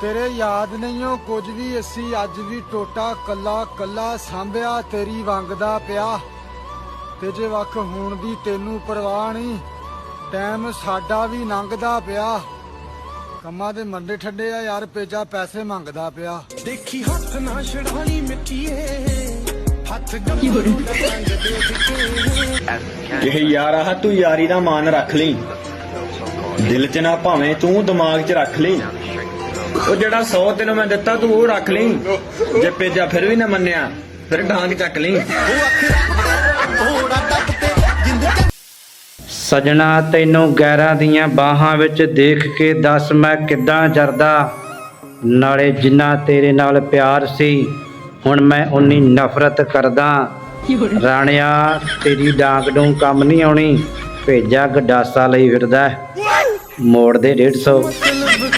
ਤੇਰੇ ਯਾਦ ਨਹੀਂ ਉਹ ਕੁਝ ਵੀ ਅਸੀਂ ਅੱਜ ਵੀ ਟੋਟਾ ਕੱਲਾ ਕੱਲਾ ਸਾਂਭਿਆ ਤੇਰੀ ਵੰਗ ਦਾ ਪਿਆ। ਤੇ ਜੇ ਵੱਖ ਹੋਣ ਦੀ ਤੈਨੂੰ ਪਰਵਾਹ ਨਹੀਂ ਟਾਈਮ ਸਾਡਾ ਵੀ ਲੰਘਦਾ ਪਿਆ। ਕੰਮਾਂ ਦੇ ਮੰਡੇ ਠੱਡੇ ਆ ਯਾਰ ਪੇਜਾ ਪੈਸੇ ਮੰਗਦਾ ਪਿਆ। ਦੇਖੀ ਹੱਥ ਨਾ ਛੜਾਲੀ ਮਿੱਟੀਏ ਹੱਥ ਗੱਭਰੂ ਦਾ ਰੰਗ ਦੇਖ ਕੇ ਇਹ ਯਾਰ ਤੂੰ ਯਾਰੀ ਦਾ ਮਾਨ ਰੱਖ ਲਈ। ਦਿਲ 'ਚ ਨਾ ਭਾਵੇਂ ਤੂੰ ਦਿਮਾਗ 'ਚ ਰੱਖ ਲਈ। ਉਹ ਜਿਹੜਾ 100 ਤੈਨੂੰ ਮੈਂ ਦਿੱਤਾ, ਤੂੰ ਉਹ ਰੱਖ ਲਈ। ਜੇ ਪੇਜਾ ਫਿਰ ਵੀ ਨਾ ਮੰਨਿਆ। ਫਿਰ ਡਾਂਗ ਚੱਕ ਲਈ। ਸਜਣਾ, ਤੈਨੂੰ ਗੈਰਾਂ ਦੀਆਂ ਬਾਹਾਂ ਵਿੱਚ ਦੇਖ ਕੇ ਦੱਸ ਮੈਂ ਕਿੱਦਾਂ ਜਰਦਾ। ਨਾਲੇ ਜਿੰਨਾ ਤੇਰੇ ਨਾਲ ਪਿਆਰ ਸੀ, ਹੁਣ ਮੈਂ ਉਨੀ ਨਫ਼ਰਤ ਕਰਦਾ। ਰਾਣਿਆ, ਤੇਰੀ ਡਾਂਗ ਨੂੰ ਕੰਮ ਨਹੀਂ ਆਉਣੀ। ਭੇਜਾ ਗਡਾਸਾ ਲਈ ਫਿਰਦਾ। ਮੋੜ ਦੇ 150 ਕਲਬ